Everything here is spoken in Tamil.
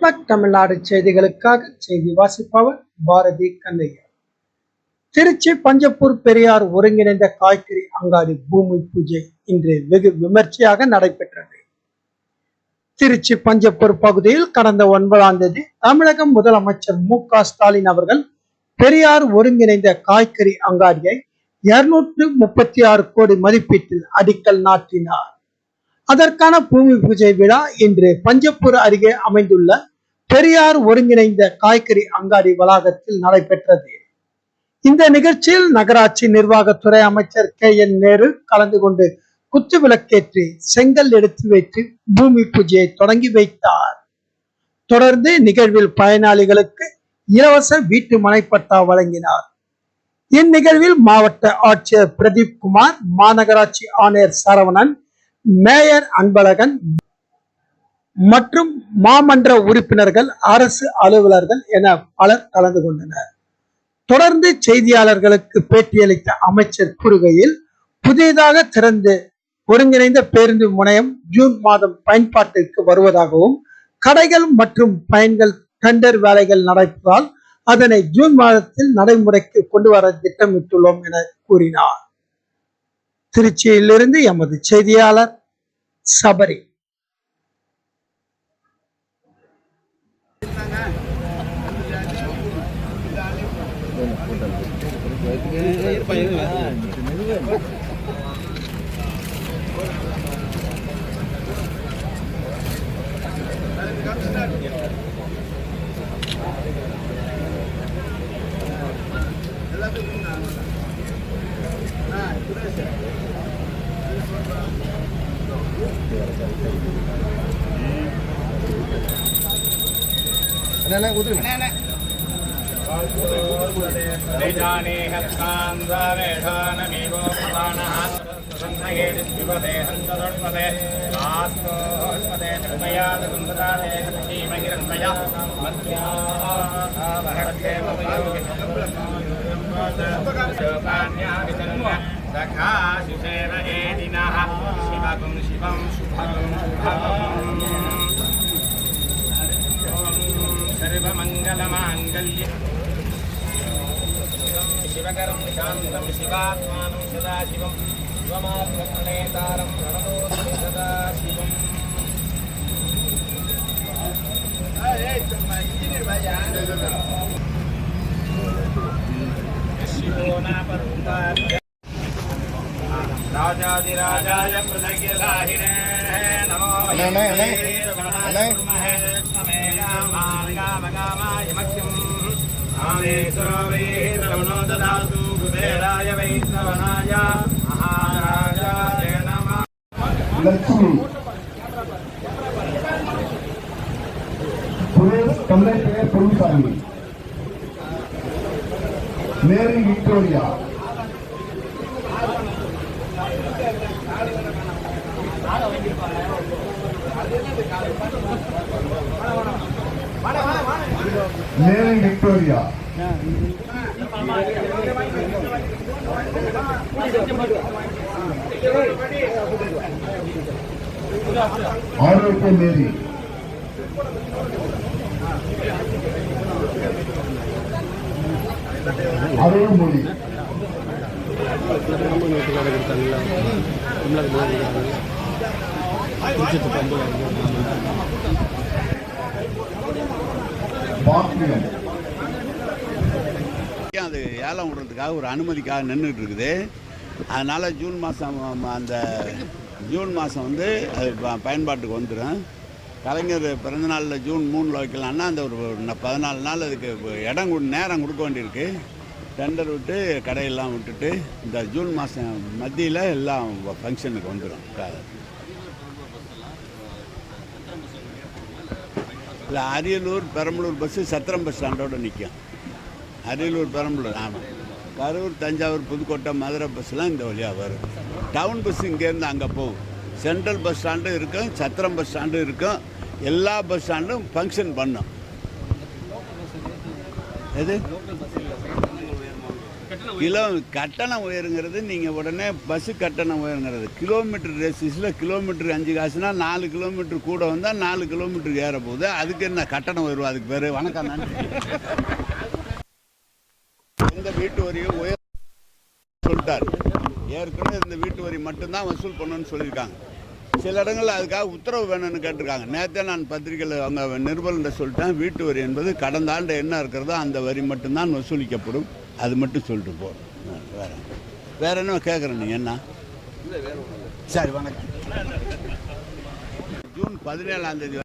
பிளாக் தமிழ்நாடு செய்திகளுக்காக செய்தி வாசிப்பவர் பாரதி கண்ணையா திருச்சி பஞ்சப்பூர் பெரியார் ஒருங்கிணைந்த காய்கறி அங்காடி பூமி பூஜை இன்று வெகு விமர்சையாக நடைபெற்றது. திருச்சி பஞ்சப்பூர் பகுதியில் கடந்த ஒன்பதாம் தேதி தமிழக முதலமைச்சர் மு க ஸ்டாலின் அவர்கள் பெரியார் ஒருங்கிணைந்த காய்கறி அங்காடியை இருநூற்று முப்பத்தி ஆறு கோடி மதிப்பீட்டில் அடிக்கல் நாட்டினார். அதற்கான பூமி பூஜை விழா இன்று பஞ்சப்பூர் அருகே அமைந்துள்ள பெரியார் ஒருங்கிணைந்த காய்கறி அங்காடி வளாகத்தில் நடைபெற்றது. இந்த நிகழ்ச்சியில் நகராட்சி நிர்வாகத்துறை அமைச்சர் கே என் நேரு கலந்து கொண்டு குத்து விளக்கேற்றி செங்கல் எடுத்து வைத்து பூமி பூஜையை தொடங்கி வைத்தார். தொடர்ந்து நிகழ்வில் பயனாளிகளுக்கு இலவச வீட்டு மனைப்பட்டா வழங்கினார். இந்நிகழ்வில் மாவட்ட ஆட்சியர் பிரதீப் குமார் மாநகராட்சி ஆணையர் சரவணன் மேயர் அன்பழகன் மற்றும் மாமன்ற உறுப்பினர்கள் அரசு அலுவலர்கள் என பலர் கலந்து கொண்டனர். தொடர்ந்து செய்தியாளர்களுக்கு பேட்டியளித்த அமைச்சர் கூறுகையில் புதிதாக திறந்து ஒருங்கிணைந்த பேருந்து முனையம் ஜூன் மாதம் பயன்பாட்டிற்கு வருவதாகவும் கடைகள் மற்றும் பயன்கள் டெண்டர் வேலைகள் நடப்பதால் அதனை ஜூன் மாதத்தில் நடைமுறைக்கு கொண்டு வர திட்டமிட்டுள்ளோம் என கூறினார். திருச்சியிலிருந்து எமது செய்தியாளர் சபரி. Nenek, nenek, nenek. सखाशिषेव एदिनः शिवगुं शिवं शुभगुं शुभगुम् सर्वमङ्गलमाङ्गल्ये శివకరం శాంతం శివాత్మానం సదాశివం శివమాత్మనేతారం ప్రణమోదమి సదాశివం శివో నాపరుంగా राजाधिराजाय पृथग्यलाहिने नमो रमणाय ददातु कुबेराय वैष्णवनाय महाराजाय नमः லட்சுமி சுரேஷ் தந்தை பெயர் பொருள்சாமி மேரி விக்டோரியா மேரி விக்டோரியா ஆரோக்கிய மேரி. அருள் மொழி. அது ஏலம் விடுறதுக்காக ஒரு அனுமதிக்காக நின்றுட்டு இருக்குது. அதனால் ஜூன் மாதம் அந்த ஜூன் மாதம் வந்து அது ப- பயன்பாட்டுக்கு வந்துடும் கலைஞர் பிறந்தநாளில் ஜூன் மூணில் வைக்கலான்னா அந்த ஒரு பதினாலு நாள் அதுக்கு இடம் கொடு நேரம் கொடுக்க வேண்டியிருக்கு. டெண்டர் விட்டு கடையெல்லாம் விட்டுட்டு இந்த ஜூன் மாதம் மத்தியில் எல்லாம் ஃபங்க்ஷனுக்கு வந்துடும் இல்லை அரியலூர் பெரம்பலூர் பஸ்ஸு சத்திரம் பஸ் ஸ்டாண்டோட நிற்கும் அரியலூர் பெரம்பலூர் ஆமாம் கரூர் தஞ்சாவூர் புதுக்கோட்டை மதுரை பஸ்லாம் இந்த வழியாக வரும். டவுன் பஸ் இங்கேருந்து அங்கே போகும். சென்ட்ரல் பஸ் ஸ்டாண்டும் இருக்கும் சத்திரம் பஸ் ஸ்டாண்டும் இருக்கும். எல்லா பஸ் ஸ்டாண்டும் ஃபங்க்ஷன் பண்ணும். எது? கிலோ கட்டணம் உயருங்கிறது நீங்கள் உடனே பஸ்ஸு கட்டணம் உயருங்கிறது. கிலோமீட்டர் ரேசிஸில் கிலோமீட்டர் அஞ்சு காசுனா நாலு கிலோமீட்டர் கூட வந்தால் நாலு கிலோமீட்டருக்கு ஏற போகுது அதுக்கு என்ன கட்டணம் உயர்வு? அதுக்கு பேர் வணக்கம் நன்றி. வீட்டு வரியை உயர் சொல்லிட்டார். ஏற்கனவே இந்த வீட்டு வரி மட்டும்தான் வசூல் பண்ணணும்னு சொல்லியிருக்காங்க. சில இடங்களில் அதுக்காக உத்தரவு வேணும்னு கேட்டிருக்காங்க. நேற்றே நான் பத்திரிகையில் அவங்க நிருபர்கிட்ட சொல்லிட்டேன். வீட்டு வரி என்பது கடந்த ஆண்டு என்ன இருக்கிறதோ அந்த வரி மட்டும்தான் வசூலிக்கப்படும். அது மட்டும் சொல்லிட்டு போகிறோம் வேற. வேற என்ன கேட்குறேன் நீ? என்ன? சரி வணக்கம். ஜூன் பதினேழாம் தேதி